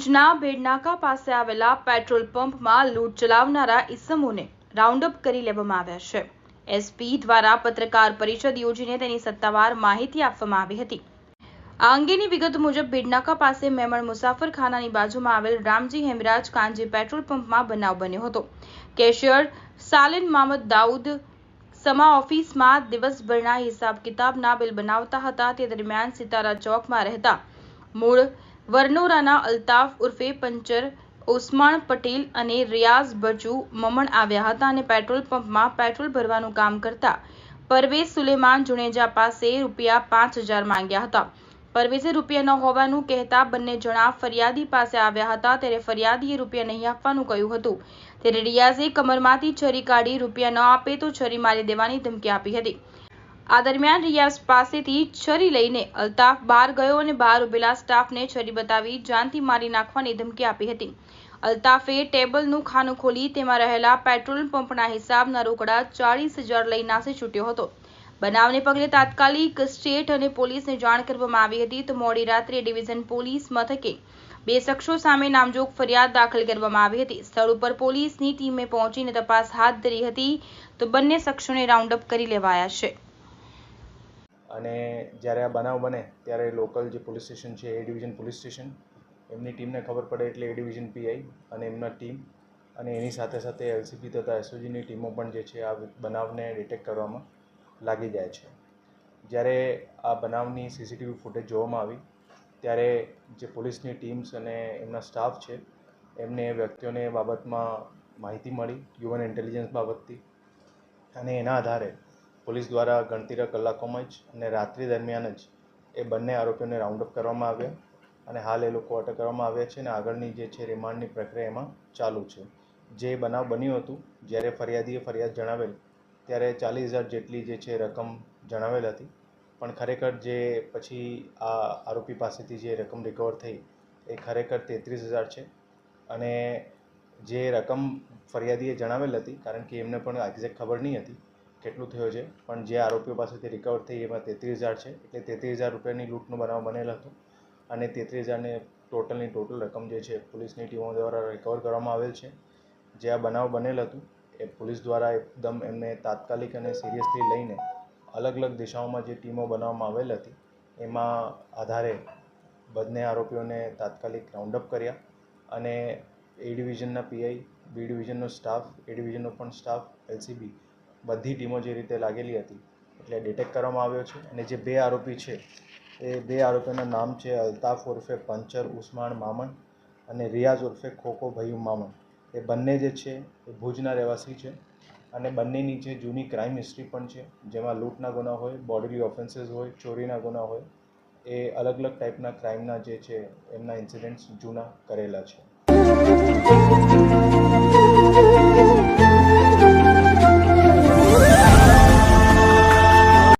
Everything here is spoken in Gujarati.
ભુજના ભેડનાકા પાસે આવેલા પેટ્રોલ પંપમાં લૂંટ ચલાવનારા ઇસમોને રાઉન્ડઅપ કરી લેવામાં આવ્યા છે. એસપી દ્વારા પત્રકાર પરિષદ યોજીને તેની સત્તાવાર માહિતી આપવામાં આવી હતી. આ અંગેની વિગત મુજબ ભીડનાકા પાસે મેમણ મુસાફરખાનાની બાજુમાં આવેલ રામજી હેમરાજ કાંજી પેટ્રોલ પંપમાં બનાવ બન્યો હતો. કેશિયર સાલિન મામદ દાઉદ સમા ઓફિસમાં દિવસભરના હિસાબ કિતાબના બિલ બનાવતા હતા. તે દરમિયાન સિતારા ચોકમાં રહેતા મૂળ વરનોરાના અલ્તાફ ઉર્ફે પંચર ઓસમાણ પટેલ અને રિયાઝ બચુ મમણ આવ્યા હતા અને પેટ્રોલ પંપમાં પેટ્રોલ ભરવાનું કામ કરતા પરવેઝ સુલેમાન જુનેજા પાસે રૂપિયા પાંચ હજાર માંગ્યા હતા. પરવેઝે રૂપિયા ન હોવાનું કહેતા બંને જણા ફરિયાદી પાસે આવ્યા હતા. ત્યારે ફરિયાદીએ રૂપિયા નહીં આપવાનું કહ્યું હતું. ત્યારે રિયાઝે કમરમાંથી છરી કાઢી રૂપિયા ન આપે તો છરી મારી દેવાની ધમકી આપી હતી. આ દરમિયાન રિયાઝ પાસેથી છરી લઈને અલ્તાફ બહાર ગયો અને બહાર ઉભેલા સ્ટાફને છરી બતાવી જાનથી મારી નાખવાની ધમકી આપી હતી. અલ્તાફે ટેબલનું ખાનું ખોલી તેમાં રહેલા પેટ્રોલ પંપના હિસાબના રોકડા ચાળીસ હજાર લઈ નાસી છૂટ્યો હતો. બનાવને પગલે તાત્કાલિક સ્ટેટ અને પોલીસને જાણ કરવામાં આવી હતી તો મોડી રાત્રે ડિવિઝન પોલીસ મથકે બે શખ્સો સામે નામજોગ ફરિયાદ દાખલ કરવામાં આવી હતી. સ્થળ ઉપર પોલીસની ટીમે પહોંચીને તપાસ હાથ ધરી હતી તો બંને શખ્સોને રાઉન્ડ અપ કરી લેવાયા છે. અને જ્યારે આ બનાવ બને, ત્યારે લોકલ જે પોલીસ સ્ટેશન છે, એ ડિવિઝન પોલીસ સ્ટેશન, એમની ટીમને ખબર પડે એટલે એ ડિવિઝન પીઆઈ અને એમના ટીમ અને એની સાથે સાથે એલસીબી તથા એસઓજીની ટીમો પણ જે છે, આ બનાવને ડિટેક્ટ કરવામાં લાગી જાય છે. જ્યારે આ બનાવની સીસીટીવી ફૂટેજ જોવામાં આવી, ત્યારે જે પોલીસની ટીમ્સ અને એમના સ્ટાફ છે, એમને એ વ્યક્તિઓને બાબતમાં માહિતી મળી હ્યુમન ઇન્ટેલિજન્સ બાબતથી. અને એના આધારે પોલીસ દ્વારા ગણતરીના કલાકોમાં જ અને રાત્રિ દરમિયાન જ એ બંને આરોપીઓને રાઉન્ડ અપ કરવામાં આવ્યા અને હાલ એ લોકો અટક કરવામાં આવ્યા છે અને આગળની જે છે રિમાન્ડની પ્રક્રિયા એમાં ચાલુ છે. જે બનાવ બન્યું હતું, જ્યારે ફરિયાદીએ ફરિયાદ જણાવેલ, ત્યારે ચાલીસ હજાર જેટલી જે છે રકમ જણાવેલ હતી. પણ ખરેખર જે પછી આ આરોપી પાસેથી જે રકમ રિકવર થઈ, એ ખરેખર તેત્રીસ હજાર છે. અને જે રકમ ફરિયાદીએ જણાવેલ હતી, કારણ કે એમને પણ એક્ઝેક્ટ ખબર નહીં હતી કેટલું થયો છે? પણ જે આરોપીઓ પાસેથી રિકવર થઈ એમાં તેત્રીસ હજાર છે. એટલે તેત્રીસ હજાર રૂપિયાની લૂંટનો બનાવ બનેલ હતો. અને તેત્રીસ હજારને ટોટલની ટોટલ રકમ જે છે, પોલીસની ટીમો દ્વારા રિકવર કરવામાં આવેલ છે. જે આ બનાવ બનેલ હતું, એ પોલીસ દ્વારા એકદમ એમને તાત્કાલિક અને સિરિયસલી લઈને અલગ અલગ દિશાઓમાં જે ટીમો બનાવવામાં આવેલ હતી, એમાં આધારે બંને આરોપીઓને તાત્કાલિક રાઉન્ડ અપ કર્યા. અને એ ડિવિઝનના પીઆઈ બી ડિવિઝનનો સ્ટાફ એ ડિવિઝનનો પણ સ્ટાફ એલસીબી બધી ટીમો જે રીતે લાગેલી હતી, એટલે ડિટેક્ટ કરવામાં આવ્યો છે. અને જે બે આરોપી છે, એ બે આરોપીના નામ છે અલ્તાફ ઉર્ફે પંચર ઉસ્માન મામણ અને રિયાઝ ઉર્ફે ખોખો ભયું મામણ એ બંને જે છે, એ ભુજના રહેવાસી છે અને બંનેની જે જૂની ક્રાઇમ હિસ્ટ્રી પણ છે, જેમાં લૂંટના ગુના હોય બોડીલી ઓફેન્સીસ હોય, ચોરીના ગુના હોય, એ અલગ અલગ ટાઈપના ક્રાઇમના જે છે, એમના ઇન્સિડન્ટ્સ જૂના કરેલા છે.